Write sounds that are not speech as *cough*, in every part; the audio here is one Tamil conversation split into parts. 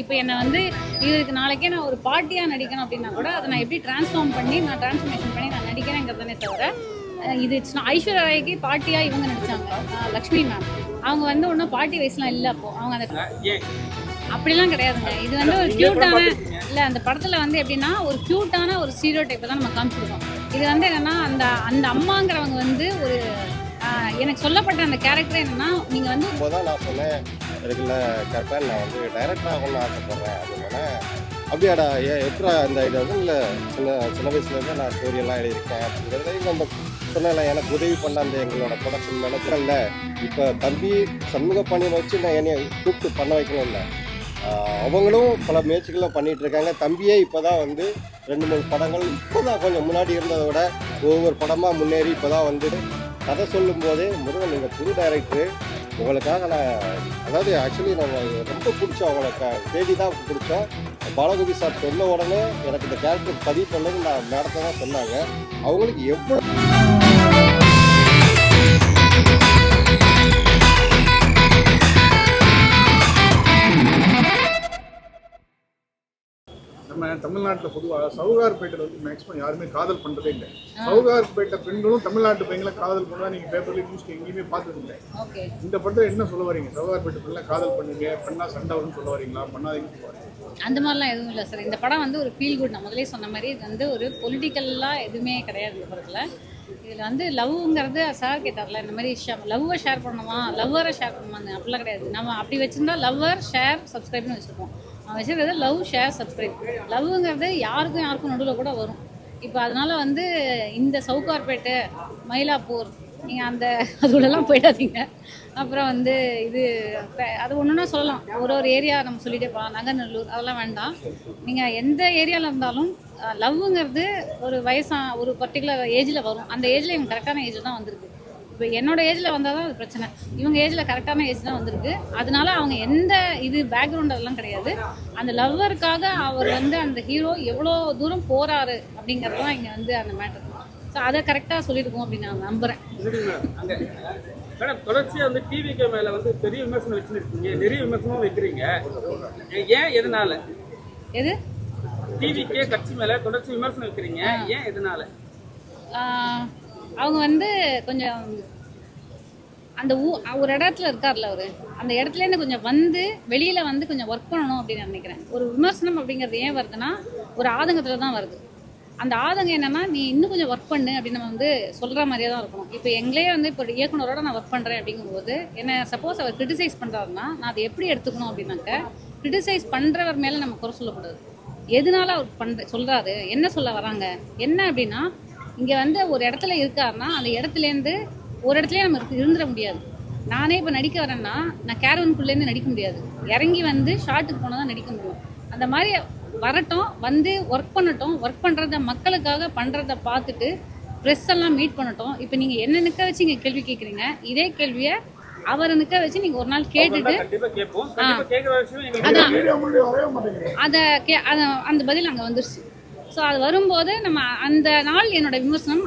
இப்போ என்னை வந்து இதுக்கு நாளைக்கே நான் ஒரு பாட்டியாக நடிக்கணும் அப்படின்னா கூட அதை நான் எப்படி டிரான்ஸ்ஃபார்ம் பண்ணி நான் டிரான்ஸ்ஃபர்மேஷன் பண்ணி நான் நடிக்கிறேங்கிறதானே தவிர இது ஐஸ்வர்யா ராய்க்கு பாட்டியாக இவங்க நடிச்சாங்க அஹ் லக்ஷ்மி மேம் அவங்க வந்து ஒன்றும் பாட்டி வயசுலாம் இல்லை அப்போ. அவங்க அந்த அப்படிலாம் கிடையாதுங்க. இது வந்து ஒரு க்யூட்டான இல்லை அந்த படத்தில் வந்து எப்படின்னா ஒரு க்யூட்டான ஒரு ஸ்டீரியோ டைப்பை தான் நம்ம காமிச்சிருக்கோம். இது வந்து என்னன்னா அந்த அந்த அம்மாங்கிறவங்க வந்து ஒரு எனக்கு சொல்லப்பட்ட அந்த கேரக்டர் என்னன்னா நீங்கள் வந்து இருக்குல்ல கரெக்டாக நான் வந்து டைரக்டர் ஆகணும்னு ஆசைப்பட்றேன் அப்படின்னா அப்படியாடா ஏ எப்படா இந்த ஐடியா வந்து இல்லை சின்ன சின்ன வயசுலேருந்தே நான் ஸ்டோரியெல்லாம் எழுதியிருக்கேன் அப்படிங்கிறத நம்ம அந்த சொன்னல எனக்கு உதவி பண்ண அந்த எங்களோட ப்ரொடக்ஷன் மேனேஜர்ல இப்போ தம்பி சமூக பணியை வச்சு நான் என்னை கூப்பிட்டு பண்ண வைக்கணும்ல அவங்களும் பல முயற்சிகளை பண்ணிட்டு இருக்காங்க. தம்பியே இப்போ தான் வந்து ரெண்டு மூணு படங்கள் இப்போ தான் கொஞ்சம் முன்னாடி இருந்ததை விட ஒவ்வொரு படமாக முன்னேறி இப்போ தான் வந்து கதை சொல்லும்போது முருகன் நீங்கள் புது டைரக்டரு உங்களுக்காக நான் அதாவது ஆக்சுவலி நான் ரொம்ப பிடிச்ச அவங்களை தேடி தான் பிடிச்சோம் பாலகுதி சார் சொன்ன உடனே எனக்கு இந்த கேரக்டர் பதிவு பண்ணது நான் மேடத்தை தான் சொன்னாங்க. அவங்களுக்கு எவ்வளோ நம்ம தமிழ்நாட்டில் பொதுவாக சவுகார்பேட்டையில் வந்து மேக்ஸிமம் யாருமே காதல் பண்ணுறதே இல்லை. சவுகார்பேட்டை பெண்களும் தமிழ்நாட்டு பெண்களை காதல் பண்ணா நீங்கள் பேப்பர்லேயும் நியூஸ்க்கு எங்கேயுமே பார்த்தது இல்லை. ஓகே இந்த படத்தில் என்ன சொல்ல வரீங்க? சவுகார்பேட்டை பெண்களை காதல் பண்ணுங்க பண்ணா சண்டை வரும்னு சொல்ல வரீங்களா? பண்ணாதீங்கன்னு சொல்ல வரீங்க. அந்த மாதிரிலாம் எதுவும் இல்லை சார் இந்த படம் வந்து ஒரு ஃபீல் குட் நான் முதலே சொன்ன மாதிரி இது வந்து ஒரு பொலிட்டிக்கல்லாம் எதுவுமே கிடையாது இந்த படத்தில். இதில் வந்து லவ்ங்கிறது சார் கேட்டார்ல இந்த மாதிரி லவ்வை ஷேர் பண்ணணுமா? லவ்வரை ஷேர் பண்ணுமா அப்படிலாம் கிடையாது. நம்ம அப்படி வச்சிருந்தா லவ்வர் ஷேர் சப்ஸ்கிரைப்னு வச்சுருப்போம். அவன் வச்சுருக்கிறது லவ் ஷேர் சப்ஸ்கிரைப் லவ்ங்கிறது யாருக்கும் யாருக்கும் நடுவில் கூட வரும். இப்போ அதனால் வந்து இந்த சவுகார்பேட்டை மயிலாப்பூர் நீங்கள் அந்த *laughs* அதுலலாம் போயிடாதீங்க. அப்புறம் வந்து இது அது ஒன்றுனா சொல்லலாம். ஒரு ஒரு ஏரியா நம்ம சொல்லிட்டே போகலாம். நங்கநல்லூர் அதெல்லாம் வேண்டாம். நீங்கள் எந்த ஏரியாவில் இருந்தாலும் லவ்வுங்கிறது ஒரு வயசாக ஒரு பர்டிகுலர் ஏஜில் வரும். அந்த ஏஜில் இவங்க கரெக்டான ஏஜில் தான் வந்திருக்கு. இப்போ என்னோட ஏஜில் வந்தால் தான் அது பிரச்சனை. இவங்க ஏஜில் கரெக்டான ஏஜ் தான் வந்திருக்கு. அதனால அவங்க எந்த இது பேக்ரவுண்ட் அதெல்லாம் கிடையாது. அந்த லவ்வருக்காக அவர் வந்து அந்த ஹீரோ எவ்வளோ தூரம் போறாரு அப்படிங்கிறது தான் இங்கே வந்து அந்த மேட்டர் ஸோ அதை கரெக்டாக சொல்லியிருக்கோம் அப்படின்னு நான் நம்புகிறேன் மேடம் தொடர்ச்சியா வந்து டிவிக்கு மேல வந்து பெரிய விமர்சனம் வச்சுருக்கீங்க. நிறைய விமர்சனமும் வைக்கிறீங்க. ஏன் எதனால? எது? டிவிக்கே கட்சி மேல தொடர்ச்சி விமர்சனம் வைக்கிறீங்க. ஏன் எதனால? அவங்க வந்து கொஞ்சம் அந்த ஊ ஒரு இடத்துல இருக்கார்ல அவரு. அந்த இடத்துலேருந்து கொஞ்சம் வந்து வெளியில வந்து கொஞ்சம் ஒர்க் பண்ணணும் அப்படின்னு நினைக்கிறேன். ஒரு விமர்சனம் அப்படிங்கிறது ஏன் வருதுன்னா ஒரு ஆதங்கத்தில் தான் வருது. அந்த ஆதங்கம் என்னன்னா நீ இன்னும் கொஞ்சம் ஒர்க் பண்ணு அப்படின்னு நம்ம வந்து சொல்ற மாதிரியே தான் இருக்கணும். இப்போ எங்களே வந்து இப்போ இயக்குனரோட நான் ஒர்க் பண்றேன் அப்படிங்கும்போது என்ன சப்போஸ் அவர் கிரிட்டிசைஸ் பண்றாருன்னா நான் அதை எப்படி எடுத்துக்கணும் அப்படின்னாக்க கிரிட்டிசைஸ் பண்றவர் மேல நம்ம குறை சொல்லக்கூடாது. எதனால அவர் பண்ற சொல்றாரு? என்ன சொல்ல வராங்க? என்ன அப்படின்னா இங்க வந்து ஒரு இடத்துல இருக்காருன்னா அந்த இடத்துலேருந்து ஒரு இடத்துலயே நம்ம இருந்துட முடியாது. நானே இப்போ நடிக்க வரேன்னா நான் கேரவனுக்குள்ளேருந்து நடிக்க முடியாது. இறங்கி வந்து ஷார்ட்டுக்கு போனால் தான் நடிக்க முடியும். அந்த மாதிரி வரட்டும் வந்து ஒர்க் பண்ணட்டும் ஒர்க் பண்ணுறத மக்களுக்காக பண்ணுறத பார்த்துட்டு ப்ரெஸ் எல்லாம் மீட் பண்ணட்டும். இப்போ நீங்கள் என்ன நிற்க வச்சு இங்கே கேள்வி கேட்குறீங்க இதே கேள்வியை அவரை நிற்க வச்சு நீங்கள் ஒரு நாள் கேட்டுட்டு கண்டிப்பா கேட்போம். கண்டிப்பா கேட்கிற விஷயம் எங்களுக்கு அதான். அதை அந்த பதில் அங்கே வந்துருச்சு. ஸோ அது வரும்போது நம்ம அந்த நாள் என்னோட விமர்சனம்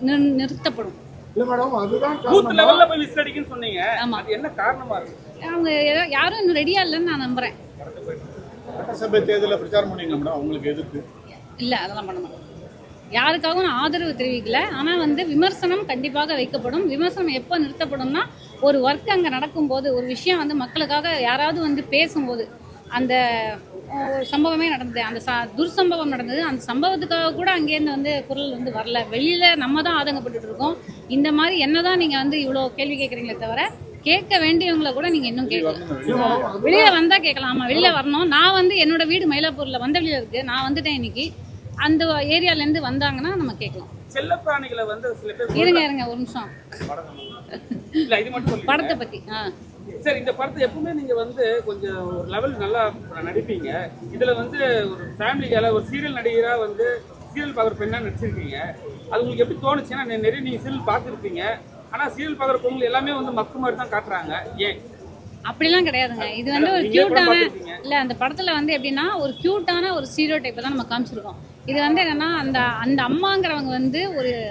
நிறு- நிறுத்தப்படும். இல்லை மேடம் அதுதான் பூத் காரணம் லெவல்ல போய் விசில் அடிக்குன்னு சொன்னீங்க. ஆமா. அது என்ன காரணமா இருக்கு? அவங்க யாரும் இன்னும் ரெடியாக இல்லைன்னு நான் நம்புகிறேன் சட்டசபை தேர்தலில் பிரச்சாரம் பண்ணீங்களா மேடம் அவங்களுக்கு எதிர்ப்பு? இல்லை அதெல்லாம் பண்ண மாட்டேன் யாருக்காகவும் நான் ஆதரவு தெரிவிக்கல. ஆனால் வந்து விமர்சனம் கண்டிப்பாக வைக்கப்படும். விமர்சனம் எப்போ நிறுத்தப்படும்னா ஒரு ஒர்க் அங்கே நடக்கும்போது ஒரு விஷயம் வந்து மக்களுக்காக யாராவது வந்து பேசும்போது அந்த ஒரு சம்பவமே நடந்தது. அந்த ச துர்சம்பவம் நடந்தது. அந்த சம்பவத்துக்காக கூட அங்கேருந்து வந்து குரல் வந்து வரல. வெளியில் நம்ம தான் ஆதங்கப்பட்டுட்டு இருக்கோம். இந்த மாதிரி என்னதான் நீங்கள் வந்து இவ்வளோ கேள்வி கேட்குறீங்களே தவிர கேட்க வேண்டியவங்கள கூட நீங்கள் இன்னும் கேட்கல. வெளியில வந்தா கேட்கலாம். ஆமா வெளியில வரணும். நான் வந்து என்னோட வீடு மயிலாப்பூர்ல வந்த வெளியில இருக்கு. நான் வந்துட்டேன் இன்னைக்கு. அந்த ஏரியால இருந்து வந்தாங்கன்னா நம்ம கேட்கலாம். இருங்க இருங்க ஒரு நிமிஷம். படத்தை பத்தி ஆ. சரி இந்த படத்தை எப்பவுமே நீங்க வந்து கொஞ்சம் ஒரு லெவல் நல்லா நடிப்பீங்க. இதுல வந்து ஒரு ஃபேமிலிக்கால ஒரு சீரியல் நடிகரா வந்து சீரியல் பார்க்குற பெண்ணா நடிச்சிருக்கீங்க? அது உங்களுக்கு எப்படி தோணுச்சுன்னா நெ- நிறைய நீங்க சீரியல் பார்த்துருப்பீங்க. ஆனா சீரியல் பார்க்குற பொண்ணுங்க எல்லாமே வந்து மக்கு மாதிரி தான் காட்டுறாங்க. ஏன்? அப்படிலாம் கிடையாதுங்க. இது வந்து ஒரு கியூட்டான. இல்ல அந்த படத்துல வந்து எப்படின்னா ஒரு கியூட்டான ஒரு ஸ்டீரியோ டைப்பை தான் நம்ம காமிச்சிருக்கோம். இது வந்து என்னன்னா அந்த அந்த அம்மாங்கிறவங்க வந்து ஒரு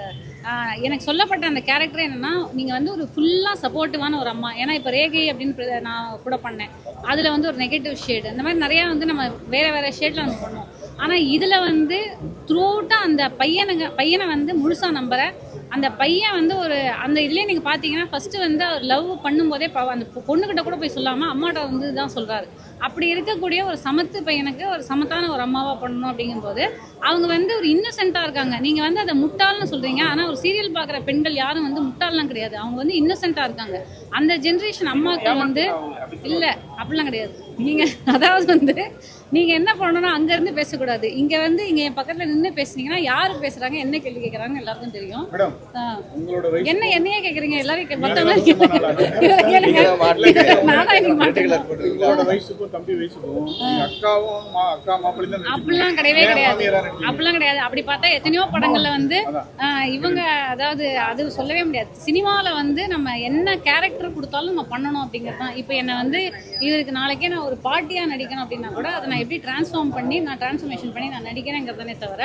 எனக்கு சொல்லப்பட்ட அந்த கேரக்டர் என்னன்னா நீங்கள் வந்து ஒரு ஃபுல்லாக சப்போர்ட்டிவான ஒரு அம்மா. ஏன்னா இப்போ ரேகை அப்படின்னு நான் கூட பண்ணேன். அதில் வந்து ஒரு நெகட்டிவ் ஷேடு இந்த மாதிரி நிறையா வந்து நம்ம வேறு வேறு ஷேடில் நம்ம பண்ணுவோம். ஆனால் இதில் வந்து த்ரூ அந்த பையனுங்க பையனை வந்து முழுசாக நம்புகிறேன் அந்த பையன் வந்து ஒரு அந்த இதுலேயே நீங்கள் பார்த்தீங்கன்னா ஃபஸ்ட்டு வந்து அவர் லவ் பண்ணும்போதே அந்த பொண்ணுக்கிட்ட கூட போய் சொல்லாமல் அம்மாட்ட வந்து தான் சொல்கிறாரு அப்படி இருக்கக்கூடிய ஒரு சமத்து பையனுக்கு ஒரு சமத்தான ஒரு அம்மாவாக பண்ணணும் அப்படிங்கும்போது அவங்க வந்து ஒரு இன்னசென்ட்டாக இருக்காங்க. நீங்கள் வந்து அதை முட்டாள்னு சொல்கிறீங்க ஆனால் ஒரு சீரியல் பார்க்குற பெண்கள் யாரும் வந்து முட்டாள்லாம் கிடையாது. அவங்க வந்து இன்னசென்ட்டாக இருக்காங்க. அந்த ஜென்ரேஷன் அம்மாக்கள் வந்து இல்லை அப்படிலாம் கிடையாது. நீங்கள் அதாவது வந்து நீங்கள் என்ன பண்ணணும்னா அங்கேருந்து பேசக்கூடாது. இங்கே வந்து இங்கே என் பக்கத்தில் நின்று பேசுனீங்கன்னா யார் பேசுகிறாங்க என்ன கேள்வி கேட்குறாங்கன்னு எல்லாருக்கும் தெரியும். என்ன என்னையே கேட்குறீங்க எல்லாரும் கே- வேற வயசுக்கும் தம்பி வயசுக்கும் அக்காவும் அக்கா மாப்பிள்ளை தான் அப்படிலாம் கிடையவே கிடையாது? அப்படிலாம் கிடையாது. அப்படி பார்த்தா எத்தனையோ படங்கள்ல வந்து இவங்க அதாவது அது சொல்லவே முடியாது. சினிமாவில் வந்து நம்ம என்ன கேரக்டர் கொடுத்தாலும் நம்ம பண்ணணும் அப்படிங்கிறது தான். இப்போ என்னை வந்து இவருக்கு நாளைக்கே நான் ஒரு பாட்டியாக நடிக்கணும் அப்படின்னா கூட அதை நான் எப்படி டிரான்ஸ்ஃபார்ம் பண்ணி நான் டிரான்ஸ்ஃபர்மேஷன் பண்ணி நான் நடிக்கிறேங்கிறதானே தவிர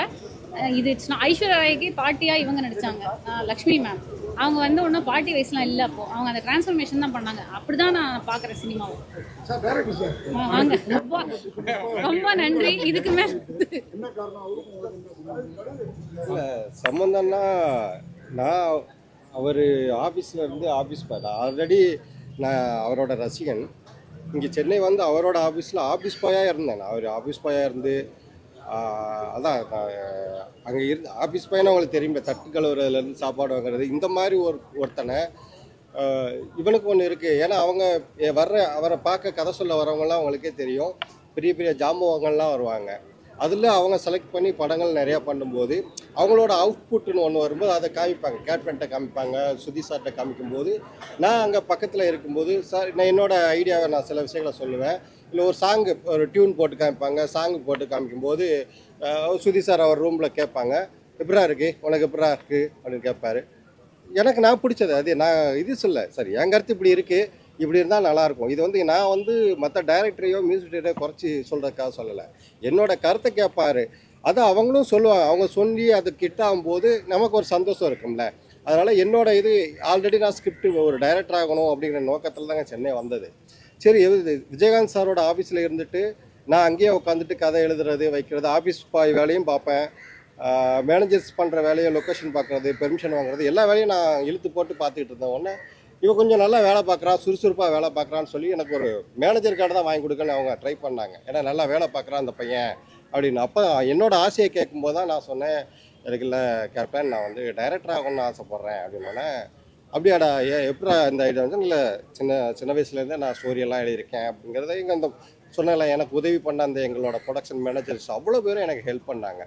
இது ஐஸ்வர்யா ராய்க்கு பாட்டியாக இவங்க நடிச்சாங்க. ஆஹ், லக்ஷ்மி மேம் அவங்க வந்து ஒன்றும் பாட்டி வயசுலாம் இல்லை அப்போ. அவங்க அந்த டிரான்ஸ்ஃபர்மேஷன் தான் பண்ணாங்க. அப்படிதான் நான் பார்க்குறேன் சினிமாவை. வாங்க. ரொம்ப ரொம்ப நன்றி. இதுக்கு மேல இல்லை சம்மந்தம்னா நான் அவர் ஆஃபீஸில் இருந்து ஆஃபீஸ் போயிட்டேன் ஆல்ரெடி நான் அவரோட ரசிகன். இங்கே சென்னை வந்து அவரோட ஆஃபீஸில் ஆஃபீஸ் பாயாக இருந்தேன். நான் அவர் ஆஃபீஸ் பாயாக இருந்து அதான் அங்கே இருந்து ஆஃபீஸ் பையனை அவங்களுக்கு தெரியும் தட்டு கழுவுறதுலேருந்து சாப்பாடு வாங்குறது இந்த மாதிரி ஒரு ஒருத்தனை இவனுக்கு ஒன்று இருக்குது ஏன்னா அவங்க வர்ற அவரை பார்க்க கதை சொல்ல வரவங்கலாம் அவங்களுக்கே தெரியும். பெரிய பெரிய ஜாம்பவங்கள்லாம் வருவாங்க. அதில் அவங்க செலக்ட் பண்ணி படங்கள் நிறையா பண்ணும்போது அவங்களோட அவுட்புட்னு ஒன்று வரும்போது அதை காமிப்பாங்க. கேட்மெண்ட்டை காமிப்பாங்க சுதி சார்ட்டை காமிக்கும்போது நான் அங்கே பக்கத்தில் இருக்கும்போது சார் நான் என்னோடய ஐடியாவை நான் சில விஷயங்களை சொல்லுவேன். இல்லை ஒரு சாங்கு ஒரு டியூன் போட்டு காமிப்பாங்க. சாங் போட்டு காமிக்கும்போது சுதி சார் அவர் ரூமில் கேட்பாங்க. எப்படா இருக்கு? உனக்கு எப்படா இருக்கு? அப்படின்னு கேட்பாரு. எனக்கு நான் பிடிச்சது. அது நான் இது சொல்ல சரி என் கருத்து இப்படி இருக்குது இப்படி இருந்தால் நல்லாயிருக்கும் இது வந்து நான் வந்து மற்ற டைரக்டரையோ மியூசிக் டைரக்டரையோ குறைச்சி சொல்கிறதுக்காக சொல்லலை. என்னோட கருத்தை கேட்பார். அதை அவங்களும் சொல்லுவாங்க. அவங்க சொல்லி அது கிட்ட ஆகும்போது நமக்கு ஒரு சந்தோஷம் இருக்கும்ல. அதனால் என்னோட இது ஆல்ரெடி நான் ஸ்கிரிப்ட் ஒரு டைரக்டர் ஆகணும் அப்படிங்கிற நோக்கத்தில் தாங்க சென்னை வந்தது. சரி எது விஜயகாந்த் சாரோட ஆஃபீஸில் இருந்துட்டு நான் அங்கேயே உட்காந்துட்டு கதை எழுதுறது வைக்கிறது ஆஃபீஸ் பாய் வேலையும் பார்ப்பேன். மேனேஜர்ஸ் பண்ணுற வேலையை லொக்கேஷன் பார்க்குறது பெர்மிஷன் வாங்குறது எல்லா வேலையும் நான் இழுத்து போட்டு பார்த்துக்கிட்டு இருந்தேன். உடனே இவன் கொஞ்சம் நல்லா வேலை பார்க்குறான் சுறுசுறுப்பாக வேலை பார்க்குறான்னு சொல்லி எனக்கு ஒரு மேனேஜர் கார்டு தான் வாங்கி கொடுக்கன்னு அவங்க ட்ரை பண்ணாங்க. ஏன்னா நல்லா வேலை பார்க்குறான் அந்த பையன் அப்படின்னு. அப்போ என்னோட ஆசையை கேட்கும்போது தான் நான் சொன்னேன் எனக்கு இல்லை கேட்பேன் நான் வந்து டைரக்டர் ஆகணும்னு ஆசைப்பட்றேன் அப்படின்னோடனே அப்படியாடா ஏ எப்படா இந்த ஐடியா வந்து? இல்லை சின்ன சின்ன வயசுலேருந்தே நான் ஸ்டோரியெல்லாம் எழுதியிருக்கேன் அப்படிங்கிறத எங்கள் அந்த சொன்னல எனக்கு உதவி பண்ண அந்த எங்களோட ப்ரொடக்ஷன் மேனேஜர்ஸ் அவ்வளோ பேரும் எனக்கு ஹெல்ப் பண்ணாங்க.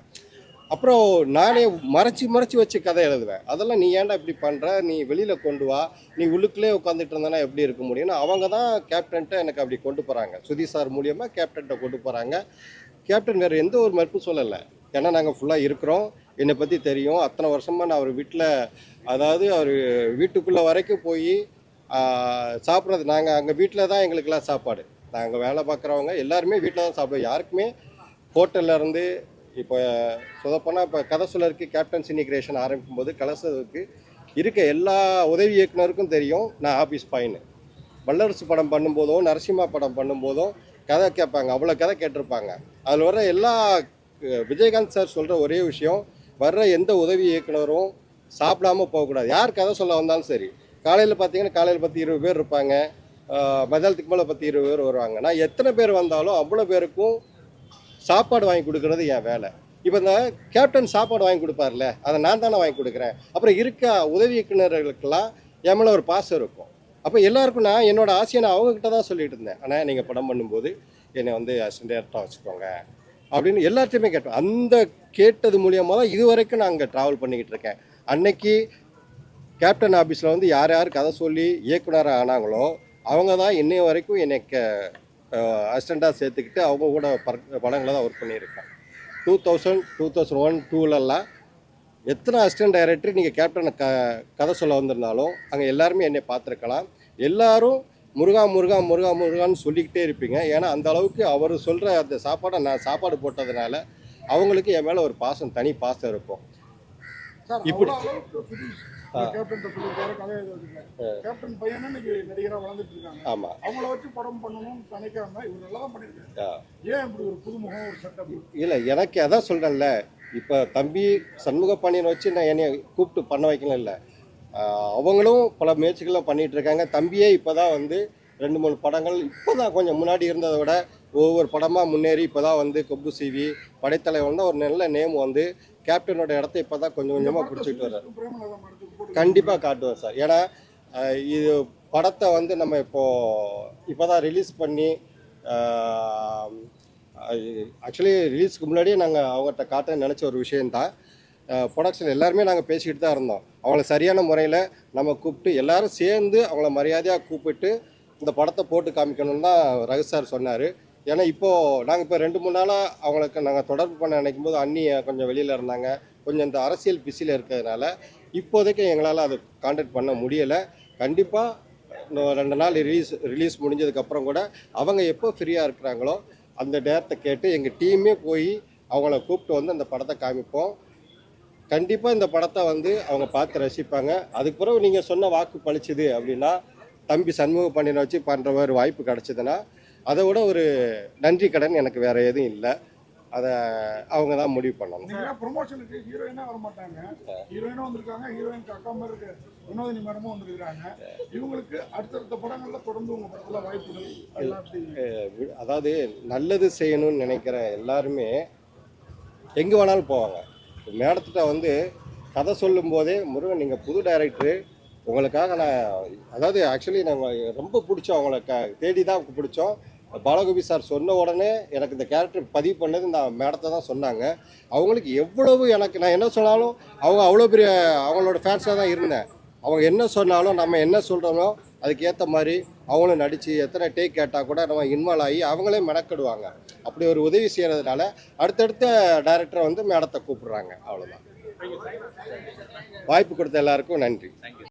அப்புறம் நானே மறைச்சி மறைச்சி வச்சு கதை எழுதுவேன். அதெல்லாம் நீ ஏன்டா இப்படி பண்ணுற நீ வெளியில் கொண்டு வா. நீ உள்ளுக்குள்ளே உட்காந்துட்டு இருந்தனா எப்படி இருக்க முடியும்னு அவங்க தான் கேப்டன்ட்ட எனக்கு அப்படி கொண்டு போகிறாங்க சுதி சார் மூலியமாக கேப்டன்ட்ட கொண்டு போகிறாங்க கேப்டன் வேறு எந்த ஒரு மறுப்பும் சொல்லலை. ஏன்னா நாங்கள் ஃபுல்லாக இருக்கிறோம். என்னை பற்றி தெரியும். அத்தனை வருஷமாக நான் அவர் வீட்டில் அதாவது அவர் வீட்டுக்குள்ளே வரைக்கும் போய் சாப்பிட்றது. நாங்கள் அங்கே வீட்டில் தான் எங்களுக்கெல்லாம் சாப்பாடு. நாங்கள் வேலை பார்க்குறவங்க எல்லாருமே வீட்டில் தான் சாப்பிடுவோம். யாருக்குமே ஹோட்டல்லேருந்து இப்போ சொல்லப்போனால் இப்போ கதை சொல்லருக்கு கேப்டன் சினிகிரேஷன் ஆரம்பிக்கும் போது கலசதுக்கு இருக்க எல்லா உதவி இயக்குனருக்கும் தெரியும். நான் ஆஃபீஸ் பையனு. வல்லரசு படம் பண்ணும்போதும் நரசிம்மா படம் பண்ணும்போதும் கதை கேட்பாங்க. அவ்வளோ கதை கேட்டிருப்பாங்க. அதில் வர எல்லா விஜயகாந்த் சார் சொல்கிற ஒரே விஷயம் வர்ற எந்த உதவி இயக்குனரும் சாப்பிடாம போகக்கூடாது. யார் கதை சொல்ல வந்தாலும் சரி. காலையில் பார்த்தீங்கன்னா காலையில் பத்து இருபது பேர் இருப்பாங்க. ஆஹ், மதியானத்துக்கு மேலே பத்து இருபது பேர் வருவாங்க. நான் எத்தனை பேர் வந்தாலும் அவ்வளோ பேருக்கும் சாப்பாடு வாங்கி கொடுக்கறது என் வேலை. இப்போ இந்த கேப்டன் சாப்பாடு வாங்கி கொடுப்பார்ல அதை நான் தானே வாங்கி கொடுக்குறேன். அப்புறம் இருக்க உதவி இயக்குனர்களுக்கெல்லாம் என் மேலே ஒரு பாசம் இருக்கும். அப்போ எல்லாருக்கும் நான் என்னோடய ஆசையை நான் அவங்கக்கிட்ட தான் சொல்லிட்டு இருந்தேன். ஆனால் நீங்கள் படம் பண்ணும்போது என்னை வந்து அசிஸ்டண்ட்டாக வச்சுக்கோங்க. அப்படின்னு எல்லாத்தையுமே கேட்டோம். அந்த கேட்டது மூலியமாக தான் இது வரைக்கும் நான் அங்கே ட்ராவல் பண்ணிக்கிட்டு இருக்கேன். அன்னைக்கு கேப்டன் ஆஃபீஸில் வந்து யார் யார் கதை சொல்லி இயக்குனராக ஆனாங்களோ அவங்க தான் இன்னைய வரைக்கும் என்னை அசிஸ்டண்ட்டாக சேர்த்துக்கிட்டு அவங்க கூட படங்களை தான் ஒர்க் பண்ணியிருக்கேன். Two thousand two thousand one டூலெல்லாம் எத்தனை அசிஸ்டன்ட் டைரக்டர் நீங்கள் கேப்டனை க கதை சொல்ல வந்திருந்தாலும் அங்கே எல்லாருமே என்னை பார்த்துருக்கலாம். எல்லோரும் முருகா முருகா முருகா முருகான்னு சொல்லிக்கிட்டே இருப்பீங்க. ஏன்னா அந்த அளவுக்கு அவர் சொல்கிற அந்த சாப்பாடை நான் சாப்பாடு போட்டதுனால அவங்களுக்கு என் மேலே ஒரு பாசம் தனி பாசம் இருக்கும். இப்படி. இல்லை எனக்கு அதான் சொல்கிறேன்ல இப்போ தம்பி சண்முக பாண்டியனை வச்சு நான் என்னை கூப்பிட்டு பண்ண வைக்கல இல்லை அவங்களும் பல முயற்சிகளை பண்ணிட்டு இருக்காங்க தம்பியே இப்போ தான் வந்து ரெண்டு மூணு படங்கள் இப்போ தான் கொஞ்சம் முன்னாடி இருந்ததை விட ஒவ்வொரு படமாக முன்னேறி இப்போ தான் வந்து கொப்பு சிவி படைத்தலைவன் தான் ஒரு நல்ல நேம் வந்து கேப்டனோட இடத்த இப்போ தான் கொஞ்சம் கொஞ்சமாக பிடிச்சிட்டு வர்றாரு. கண்டிப்பாக காட்டுவேன் சார். ஏன்னா இது படத்தை வந்து நம்ம இப்போ இப்போ தான் ரிலீஸ் பண்ணி ஆக்சுவலி ரிலீஸ்க்கு முன்னாடியே நாங்கள் அவங்ககிட்ட காட்ட நினச்ச ஒரு விஷயந்தான் ப்ரொடக்ஷன் எல்லாருமே நாங்கள் பேசிக்கிட்டு தான் இருந்தோம். அவங்கள சரியான முறையில் நம்ம கூப்பிட்டு எல்லாரும் சேர்ந்து அவங்கள மரியாதையாக கூப்பிட்டு இந்த படத்தை போட்டு காமிக்கணும்னு தான் ரகு சார் சொன்னார். ஏன்னா இப்போது நாங்கள் இப்போ ரெண்டு மூணு நாளாக அவங்களுக்கு நாங்கள் தொடர்பு பண்ண நினைக்கும் போது அண்ணி கொஞ்சம் வெளியில் இருந்தாங்க. கொஞ்சம் இந்த அரசியல் பிஸியில் இருக்கிறதுனால இப்போதைக்கு எங்களால் அதை கான்டாக்ட் பண்ண முடியலை. கண்டிப்பாக இன்னும் ரெண்டு நாள் ரிலீஸ் ரிலீஸ் முடிஞ்சதுக்கப்புறம் கூட அவங்க எப்போ ஃப்ரீயாக இருக்கிறாங்களோ அந்த நேரத்தை கேட்டு எங்கள் டீமே போய் அவங்கள கூப்பிட்டு வந்து அந்த படத்தை காமிப்போம். கண்டிப்பாக இந்த படத்தை வந்து அவங்க பார்த்து ரசிப்பாங்க. அதுக்கு பிறகு நீங்கள் சொன்ன வாக்கு பளிச்சுது அப்படின்னா தம்பி சண்முக பாண்டியனை வச்சு பண்ணுற மாதிரி வாய்ப்பு கிடச்சிதுன்னா அதை விட ஒரு நன்றி கடன் எனக்கு வேறு எதுவும் இல்லை. அதை அவங்க தான் முடிவு பண்ணணும். ப்ரொமோஷனுக்கு ஹீரோயினா வர மாட்டாங்க. ஹீரோயினும் வந்திருக்காங்க ஹீரோயினுக்கு அக்கா மாதிரி இருக்க. வினோதினி மேடமும் வந்திருக்காங்க இவங்களுக்கு அடுத்தடுத்த படங்கள்ல தொடர்ந்து உங்க படத்துல வாய்ப்புகள் அதாவது நல்லது செய்யணும்னு நினைக்கிற எல்லாருமே எங்கே வேணாலும் போவாங்க. மேடத்திட்ட வந்து கதை சொல்லும் போதே முருகன் நீங்கள் புது டைரக்டரு உங்களுக்காக நான் அதாவது ஆக்சுவலி நாங்கள் ரொம்ப பிடிச்சோம் அவங்கள க தேடி தான் பிடிச்சோம். பாலகோபி சார் சொன்ன உடனே எனக்கு இந்த கேரக்டர் பதிவு பண்ணது இந்த மேடத்தை தான் சொன்னாங்க. அவங்களுக்கு எவ்வளவு எனக்கு நான் என்ன சொன்னாலும் அவங்க அவ்வளோ பெரிய அவங்களோட ஃபேன்ஸாக தான் இருந்தேன். அவங்க என்ன சொன்னாலும் நம்ம என்ன சொல்கிறோமோ அதுக்கேற்ற மாதிரி அவங்களும் நடித்து எத்தனை டேக் கேட்டால் கூட நம்ம இன்வால்வ் ஆகி அவங்களே மெனக்கிடுவாங்க. அப்படி ஒரு உதவி செய்கிறதுனால அடுத்தடுத்த டைரக்டரை வந்து மேடத்தை கூப்பிடுறாங்க. அவ்வளோதான் வாய்ப்பு கொடுத்த எல்லாருக்கும் நன்றி.